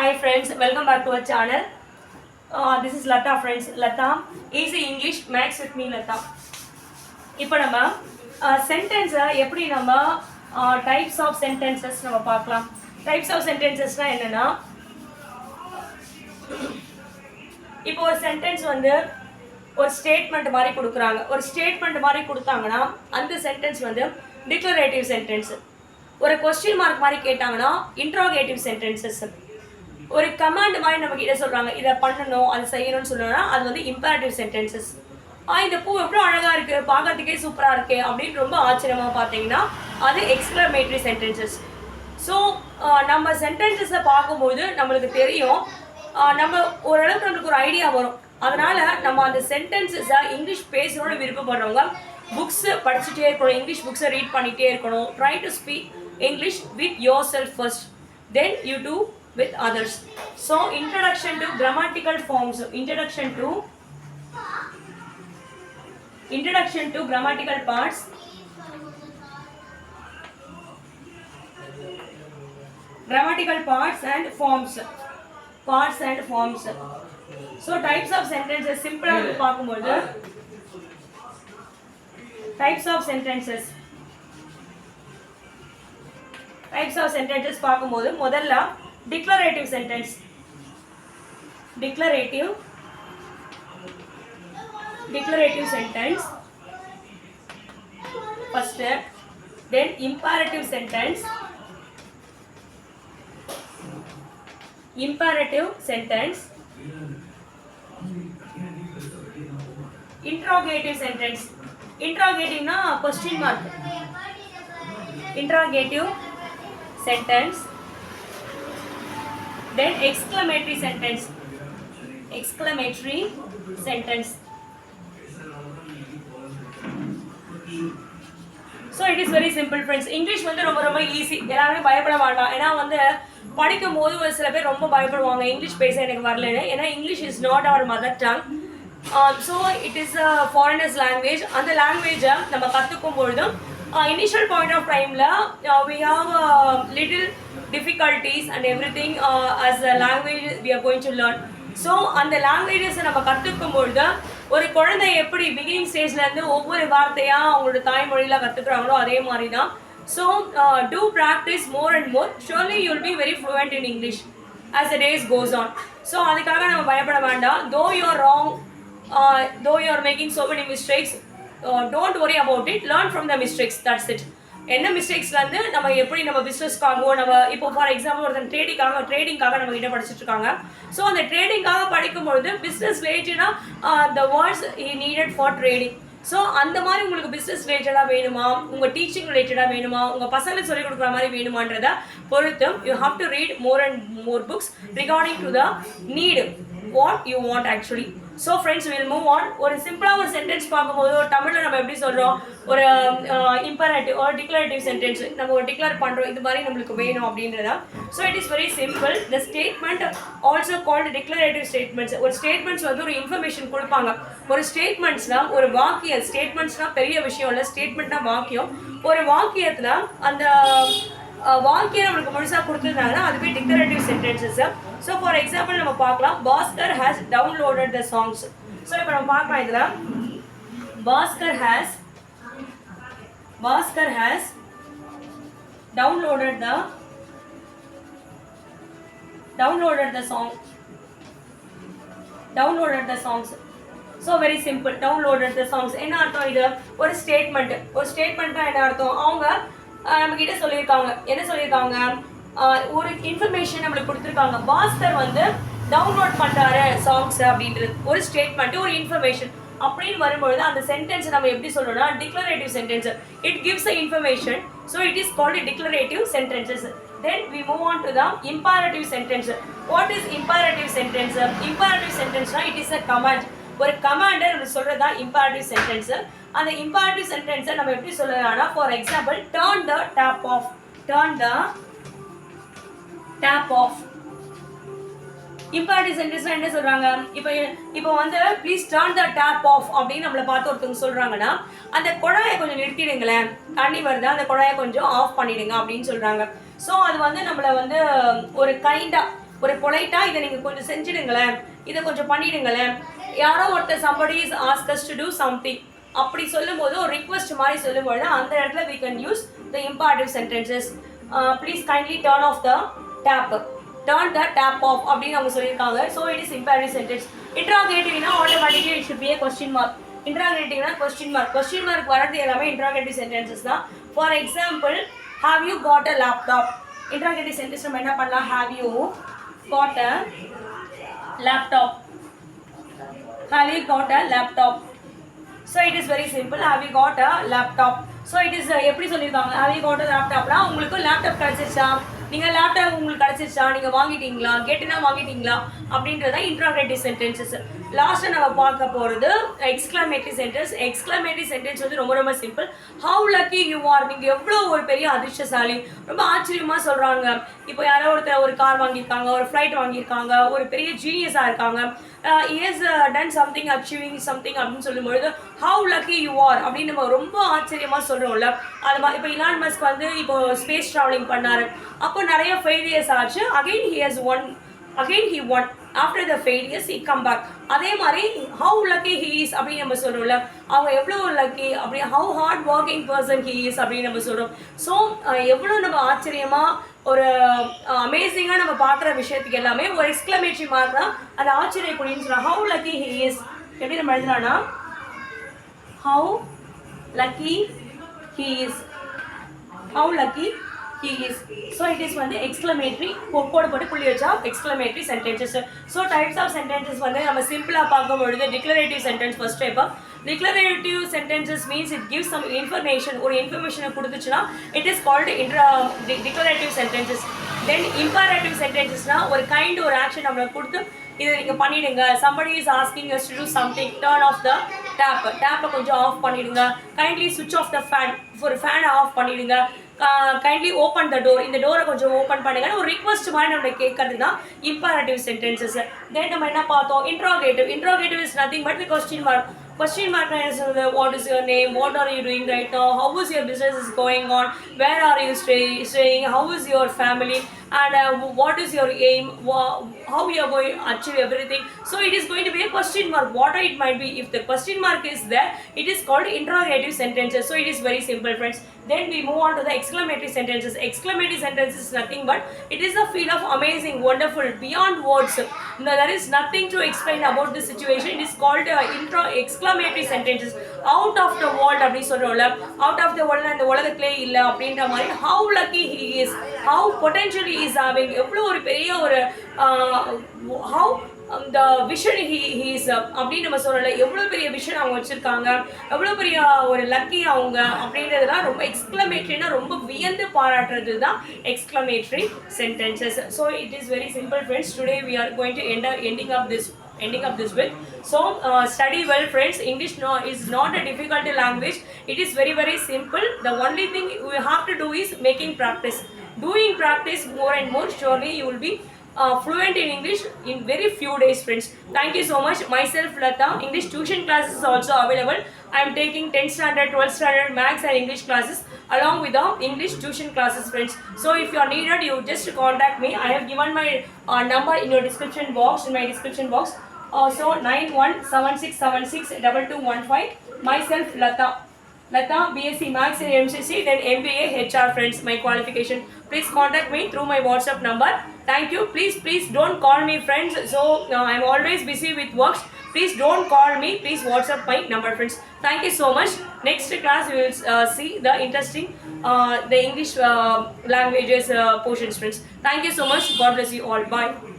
Hi friends welcome back to our channel this is Latha friends Latha easy English makes with me Latha இப்போ நம்ம uh, சென்டென்ஸை எப்படி நம்ம types of sentences நம்ம பார்க்கலாம். Types of சென்டென்சஸ்னால் என்னென்னா இப்போ ஒரு சென்டென்ஸ் வந்து ஒரு ஸ்டேட்மெண்ட் மாதிரி கொடுக்குறாங்க. ஒரு ஸ்டேட்மெண்ட் மாதிரி கொடுத்தாங்கன்னா அந்த சென்டென்ஸ் வந்து டிக்ளரேட்டிவ் சென்டென்ஸ் ஒரு கொஸ்டின் மார்க் மாதிரி கேட்டாங்கன்னா இன்ட்ரோகேட்டிவ் சென்டென்சஸ் ஒரு கமாண்ட் மாதிரி நம்ம கிட்ட சொல்கிறாங்க இதை பண்ணணும் அதை செய்யணும்னு சொல்லணும்னா அது வந்து இம்பேரட்டிவ் சென்டென்சஸ் ஆ இந்த பூ எவ்வளோ அழகாக இருக்குது பார்க்கறதுக்கே சூப்பராக இருக்கே அப்படின்னு ரொம்ப ஆச்சரியமாக பார்த்தீங்கன்னா அது எக்ஸ்பிளமேட்ரி சென்டென்சஸ் ஸோ நம்ம சென்டென்சஸை பார்க்கும்போது நம்மளுக்கு தெரியும் நம்ம ஓரளவுக்கு நம்மளுக்கு ஒரு ஐடியா வரும். அதனால நம்ம அந்த சென்டென்சஸை இங்கிலீஷ் பேசணும்னு விருப்பப்படுறவங்க புக்ஸ் படிச்சுட்டே இருக்கணும் இங்கிலீஷ் புக்ஸை ரீட் பண்ணிகிட்டே இருக்கணும். Try to speak English with your self first then you do with others. So, introduction to grammatical forms. Introduction to introduction to grammatical parts. Grammatical parts and forms. Parts and forms. So, types of sentences. Simple பார்க்கும்போது types of sentences. Types of sentences பார்க்கும்போது முதல்ல Declarative sentence. Declarative. Declarative sentence. First. step. Then imperative sentence. Imperative sentence. Interrogative sentence. Interrogative na question mark. Interrogative sentence. Then exclamatory sentence. Exclamatory sentence. So it is very simple friends English வந்து ரொம்ப ரொம்ப easy எல்லாருமே பயப்பட வேண்டாம். ஏன்னா வந்து படிக்கும் போது ஒரு சில பேர் ரொம்ப பயப்படுவாங்க. இங்கிலீஷ் பேச எனக்கு வரலன்னு. ஏன்னா English is not our mother tongue so it is a foreigner's language அந்த லாங்குவேஜை நம்ம கற்றுக்கும் பொழுதும் இனிஷியல் பாயிண்ட் ஆஃப் டைமில் we have little difficulties and everything as a language we are going to learn so அந்த லாங்குவேஜஸை நம்ம கற்றுக்கும் பொழுது ஒரு குழந்தை எப்படி பிகினிங் ஸ்டேஜ்லேருந்து ஒவ்வொரு வார்த்தையாக அவங்களோட தாய்மொழியில் கற்றுக்குறாங்களோ அதே மாதிரி தான் so to practice more and more surely you'll be very fluent in English as a days goes on so அதுக்காக நம்ம பயப்பட வேண்டாம். Though you're wrong though you're making so many mistakes don't worry about it learn from the mistakes that's it என்ன மிஸ்டேக்ஸ்லேருந்து நம்ம எப்படி நம்ம பிஸ்னஸ்க்காகவோ நம்ம இப்போ ஃபார் எக்ஸாம்பிள் ஒருத்தன் ட்ரேடிங்காக ட்ரேடிங்காக நம்ம கிட்ட படிச்சுட்டு இருக்காங்க. ஸோ அந்த ட்ரேடிங்காக படிக்கும்பொழுது பிஸ்னஸ் ரிலேட்டடாக the words needed for trading so அந்த மாதிரி உங்களுக்கு பிஸ்னஸ் ரிலேட்டடாக வேணுமா? உங்கள் டீச்சிங் ரிலேட்டடாக வேணுமா? உங்கள் பசங்களுக்கு சொல்லிக் கொடுக்குற மாதிரி வேணுமான்றதை பொறுத்தும் you have to read more and more books regarding to the need what you want actually so friends will move on ஒரு சிம்பிளாக ஒரு சென்டென்ஸ் பார்க்கும்போது ஒரு தமிழில் நம்ம எப்படி சொல்கிறோம் ஒரு இம்பரேட்டிவ் ஒரு டிக்ளரேட்டிவ் சென்டென்ஸ் நம்ம ஒரு டிக்ளேர் பண்ணுறோம் இது மாதிரி நம்மளுக்கு வேணும் அப்படின்றதா. So it is very simple the statement also called declarative statements ஒரு ஸ்டேட்மெண்ட்ஸ் வந்து ஒரு இன்ஃபர்மேஷன் கொடுப்பாங்க. ஒரு ஸ்டேட்மெண்ட்ஸ்னால் ஒரு வாக்கியம். ஸ்டேட்மெண்ட்ஸ்னால் பெரிய விஷயம் இல்லை. ஸ்டேட்மெண்ட்னா வாக்கியம். ஒரு வாக்கியத்தில் அந்த வாக்கியம் நம்மளுக்கு முழுசாக கொடுத்துருந்தாங்கன்னா அதுவே declarative sentences so for example நம்ம பார்க்கலாம். Bhaskar has downloaded the songs so இப்போ நம்ம பார்க்கலாம் இதில். Bhaskar has Bhaskar has downloaded the downloaded the song downloaded the songs so very simple downloaded the songs என்ன அர்த்தம் இது? ஒரு ஸ்டேட்மெண்ட் ஒரு ஸ்டேட்மெண்ட்டாக என்ன அர்த்தம்? அவங்க நம்ம கிட்ட சொல்லியிருக்காங்க. என்ன சொல்லியிருக்காங்க? ஒரு இன்ஃபர்மேஷன் நம்மளுக்கு கொடுத்துருக்காங்க. பாஸ்கர் வந்து டவுன்லோட் பண்ணுறாரு சாங்ஸ் அப்படின்றது. ஒரு ஸ்டேட்மெண்ட் ஒரு இன்ஃபர்மேஷன் அப்படின்னு வரும்பொழுது அந்த சென்டென்ஸ் நம்ம எப்படி சொல்லணும்னா declarative sentence it gives a information so it is called declarative sentences then we move on to the imperative sentence what is imperative sentence இம்பாரட்டிவ் சென்டென்ஸ்னா இட் இஸ் அ கமாண்ட் ஒரு commander நம்ம சொல்கிறது தான் இம்பாரட்டிவ் சென்டென்ஸ் அந்த இம்பாரட்டிவ் சென்டென்ஸை நம்ம எப்படி சொல்லலாம்னா for example turn the tap off turn the tap off imperative sentence என்ன சொல்றாங்க? இப்போ இப்போ வந்து please turn the tap off அப்படின்னு நம்மளை பார்த்து ஒருத்தவங்க சொல்றாங்கன்னா அந்த குழாயை கொஞ்சம் நிறுத்திடுங்களேன். தண்ணி வருது? அந்த குழாயை கொஞ்சம் ஆஃப் பண்ணிடுங்க அப்படின்னு சொல்றாங்க. ஸோ அது வந்து நம்மளை வந்து ஒரு கைண்டா ஒரு பொலைட்டா இதை நீங்க கொஞ்சம் செஞ்சிடுங்களேன். இதை கொஞ்சம் பண்ணிடுங்களேன். யாரோ ஒருத்தர் somebody is ask us to something அப்படி சொல்லும்போது ஒரு ரிக்வெஸ்ட் மாதிரி சொல்லும்போது அந்த இடத்துல we can use the imperative sentences please kindly turn off the tap turn the tap off அப்படின்னு அவங்க சொல்லியிருக்காங்க so it is imperative sentence இன்ட்ராகேட்டிவ்னா automatically it should a question mark இன்ட்ராகேட்டிவ்னா question mark question mark வரது எல்லாமே interrogative sentences தான் for example have you got a laptop interrogative sentence நம்ம என்ன பண்ணலாம் have you got a laptop have you got a laptop so it is very simple have you got a laptop so it is எப்படி சொல்லியிருக்காங்க have you got a லேப்டாப்னா உங்களுக்கு laptop கிடச்சிருச்சா நீங்கள் laptop உங்களுக்கு கிடச்சிருச்சா? நீங்கள் வாங்கிட்டீங்களா? கேட்டுனா வாங்கிட்டீங்களா? அப்படின்றத இன்ட்ராகேட்டிவ் சென்டென்சஸ் லாஸ்ட்டாக நம்ம பார்க்க போகிறது எக்ஸ்க்ளமேட்டரி சென்டென்ஸ் எக்ஸ்க்ளமேட்டரி சென்டென்ஸ் வந்து ரொம்ப ரொம்ப simple how lucky you are நீங்கள் எவ்வளோ ஒரு பெரிய அதிர்ஷ்டசாலி. ரொம்ப ஆச்சரியமாக சொல்கிறாங்க இப்போ யாரோ ஒருத்தர் ஒரு கார் வாங்கியிருக்காங்க ஒரு ஃப்ளைட் வாங்கியிருக்காங்க ஒரு பெரிய ஜீனியஸாக இருக்காங்க. Is done something achieving something அப்படின்னு சொல்லும்பொழுது ஹவு லக்கி யூ ஆர் அப்படின்னு நம்ம ரொம்ப ஆச்சரியமாக சொல்கிறோம்ல அது மாதிரி இப்போ இலான் மஸ்க் வந்து இப்போ ஸ்பேஸ் ட்ராவலிங் பண்ணாரு. அப்போ நிறைய ஃபெயிலியர்ஸ் ஆச்சு. Again he has won again he won after the failures he come back அதே மாதிரி ஹவு லக்கி ஹி இஸ் அப்படின்னு நம்ம சொல்கிறோம்ல அவங்க எவ்வளோ லக்கி அப்படி how hard working person he is அப்படின்னு நம்ம சொல்கிறோம் ஸோ எவ்வளோ நம்ம ஆச்சரியமாக ஒரு அமேசிங்காக நம்ம பார்க்குற விஷயத்துக்கு எல்லாமே ஒரு எக்ஸ்க்ளமேட்டரி மாதிரி தான் அது குடின்னு சொல்கிறோம் ஹவு லக்கி ஹி இஸ் எப்படி நம்ம எழுதுறான்னா how lucky he is how lucky is so it is வந்து எக்ஸ்க்ளமேட்ரி கோடு போட்டு புள்ளி வச்சா exclamatory sentences so types of sentences வந்து நம்ம சிம்பிளாக பார்க்கும் பொழுது declarative sentence first type declarative sentences means it gives some information ஒரு இன்ஃபர்மேஷனை கொடுத்துச்சுன்னா it is called intra declarative sentences then imperative சென்டென்சஸ்னால் ஒரு கைண்ட் ஒரு ஆக்ஷன் நம்மளுக்கு கொடுத்து இதை நீங்கள் பண்ணிவிடுங்க somebody is asking us to do something turn off the tap டேப்பை கொஞ்சம் ஆஃப் பண்ணிவிடுங்க கைண்ட்லி சுவிட்ச் ஆஃப் த ஃபேன் ஒரு ஃபேனை ஆஃப் பண்ணிவிடுங்க கைண்ட்லி ஓப்பன் த டோர் இந்த டோரை கொஞ்சம் ஓப்பன் பண்ணுங்கன்னு ஒரு ரிக்வஸ்ட் மாதிரி நம்ம கேட்கறது தான் இம்பேரட்டிவ் சென்டென்சஸ் தென் நம்ம என்ன பார்த்தோம்? Interrogative interrogative is nothing but the question mark question mark what is your name? What are you doing right now? How is your business is going on? Where are you stay, staying? How is your family? And uh, what is your aim? How you are going to achieve everything? So it is going to be a question mark. What it might be if the question mark is there it is called interrogative sentences. So it is very simple friends. Then we move on to the exclamatory sentences. Exclamatory sentences is nothing but it is a feel of amazing wonderful beyond words. Now there is nothing to explain about the situation. It is called uh, intro exclamatory informatory sentences out of the world அப்படின்னு சொல்றோம்ல out of the world அந்த உலகத்திலே இல்லை அப்படின்ற மாதிரி how lucky he is how potentially is having எவ்வளோ ஒரு பெரிய ஒரு ஹவு அந்த விஷன் ஹி ஹீஸ் அப்படின்னு நம்ம சொல்லலை எவ்வளோ பெரிய விஷன் அவங்க வச்சுருக்காங்க எவ்வளோ பெரிய ஒரு லக்கி அவங்க அப்படின்றதுலாம் ரொம்ப எக்ஸ்க்ளமேட்ரினா ரொம்ப வியந்து பாராட்டுறது தான் exclamatory sentences so it is very simple friends today we are going to end ending of this ending up this with. So uh, study well friends. English no, is not a difficult language. It is very very simple. The only thing we have to do is making practice. Doing practice more and more surely you will be uh, fluent in english in very few days friends. Thank you so much. Myself lata english tuition classes is also available. I am taking 10th standard 12th standard maths and english classes along with the english tuition classes friends. So if you are needed you just contact me. I have given my uh, number in your description box in my description box uh, so 9176762215 myself lata. Lata bsc maths and mcc then mba hr friends my qualification. Please contact me through my whatsapp number. Thank you. Please please don't call me friends. So uh, i'm always busy with works. Please don't call me. Please whatsapp my number friends. Thank you so much. Next class we will uh, see the interesting uh, the english uh, languages uh, portions friends. Thank you so much. God bless you all. Bye